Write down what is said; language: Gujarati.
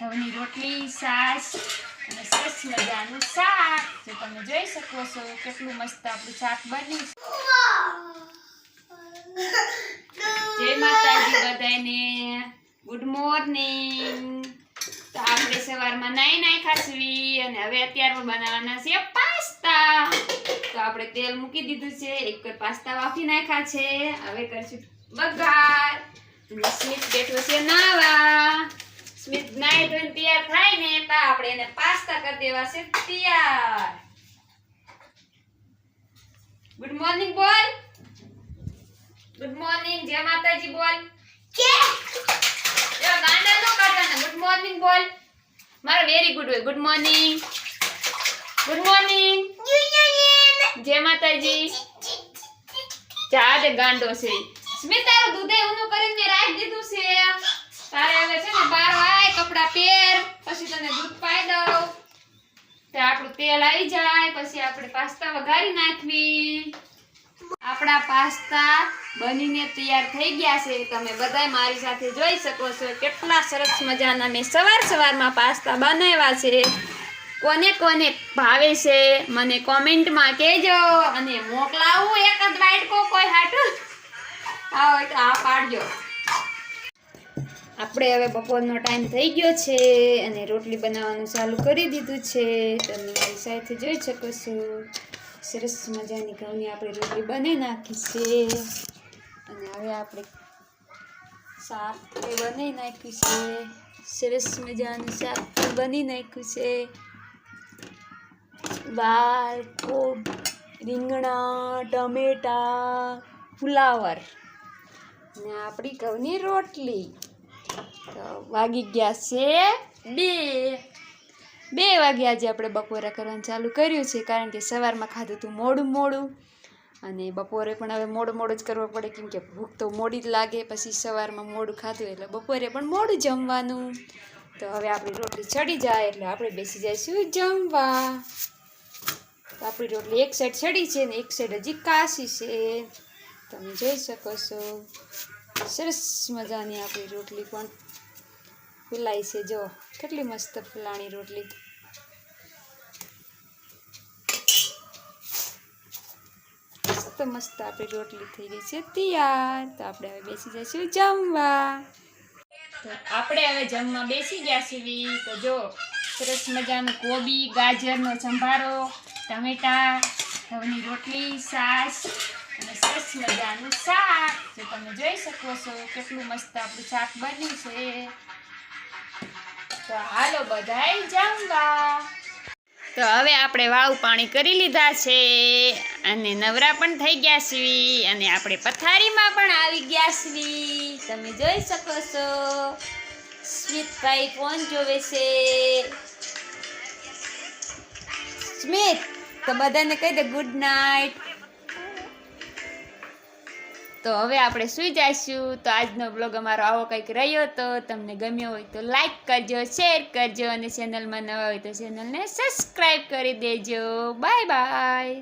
ઘઉંની રોટલી છાશ અને સરસ મજાનું શાક જે તમે જોઈ શકો છો કેટલું મસ્ત આપણું શાક બન્યું છે જય માતાજી બધાને ગુડ મોર્નિંગ તો આપણે સવારમાં નાઈ નાઈ ખાસવી અને હવે અત્યારમાં બનાવવાના છે પાસ્તા તો આપણે તેલ મૂકી દીધું છે એક પાસ્તા વાફી નાખ્યા છે હવે કરશું બગાર સ્વીટ બેઠો છે ના ધોઈને તૈયાર થાય ને તો આપણે એને પાસ્તા કરી દેવા છે તૈયાર. ગુડ મોર્નિંગ બોલ. ગુડ મોર્નિંગ જય માતાજી બોલ. જો ગાંડા નો કાઢવાના. ગુડ મોર્નિંગ બોલ. મારો વેરી ગુડ હોય. ગુડ મોર્નિંગ ગુડ મોર્નિંગ જય માતાજી. જાજે ગાંડો છે. સ્મિતારો તારું દૂધે ઊનું કરીને મેં રાખી દીધું છે. તારે છે ને બાર આય, કપડા પહેર, પછી તને દૂધ પાઈ દઉં. તે આપણું તેલ આવી જાય, પછી આપણે પાસ્તા વઘારી નાખવી. આપણા પાસ્તા બનીને તૈયાર થઈ ગયા છે. તમે બધા મારી સાથે જોઈ શકો છો કેટલા સરસ મજાના મેં સવાર સવારમાં પાસ્તા બનાવ્યા છે. કોને કોને ભાવે છે, મને કોમેન્ટમાં કહેજો અને મોકલાવું એકાદ વાટકો કોઈ હાટું. આવો, આ પાડજો. આપણે હવે બપોરનો ટાઈમ થઈ ગયો છે અને રોટલી બનાવવાનું ચાલુ કરી દીધું છે. તમે મારી સાથે જોઈ શકો છો. સરસ મજાની ઘઉંની આપણે રોટલી બનાવી નાખી છે. અને હવે આપણે શાક એ બનાવી નાખ્યું છે. સરસ મજાનું શાક બની નાખ્યું છે. દાળ, કોબ, રીંગણા, ટમેટા, ફુલાવર. ને આપણી ઘઉંની રોટલી. તો વાગી ગયા છે બે. બે વાગે આજે આપણે બપોરે કરવાનું ચાલુ કર્યું છે, કારણ કે સવારમાં ખાધું હતું મોડું મોડું. અને બપોરે પણ હવે મોડું મોડું જ કરવું પડે, કેમ કે ભૂખ તો મોડી જ લાગે, પછી સવારમાં મોડું ખાધું એટલે બપોરે પણ મોડું જમવાનું. તો હવે આપણી રોટલી ચડી જાય એટલે આપણે બેસી જઈશું જમવા. તો આપણી રોટલી એક સાઈડ ચડી છે ને એક સાઈડ હજી કાશી છે. તમે જોઈ શકો છો. સરસ મજાની આપણી રોટલી પણ. ફૂલાઈ છે, જો. કેટલી મસ્ત ફૂલાણી રોટલી. મસ્ત મસ્ત આપણી રોટલી થઈ ગઈ છે, તૈયાર. તો આપણે હવે બેસી જઈશું જમવા. આપણે હવે જમવા બેસી ગયા છીએ. તો જો, સરસ મજાનું કોબી, ગાજરનો સંભારો, ટમેટા, ઘઉંની રોટલી છાશ અને સરસ શાક. જે તમે જોઈ શકો છો કેટલું મસ્ત આપણું શાક બન્યું છે. તો હાલો બધાય જમવા. તો હવે આપણે વાવ પાણી કરી લીધા છે. અને નવરા પણ થઈ ગયા છીએ અને આપણે પથારીમાં પણ આવી ગયા છીએ તમે જોઈ શકો છો. સ્મિતભાઈ ફોન જોવે છે. સ્મિત, તો બધાને કહી દે ગુડ નાઇટ તો હવે આપણે સુઈ જઈશું. તો આજનો બ્લોગ અમારો આવો કંઈક રહ્યો તો તમને ગમ્યો હોય તો લાઈક કરજો શેર કરજો અને ચેનલમાં નવા હોય તો ચેનલને સબસ્ક્રાઈબ કરી દેજો. Bye bye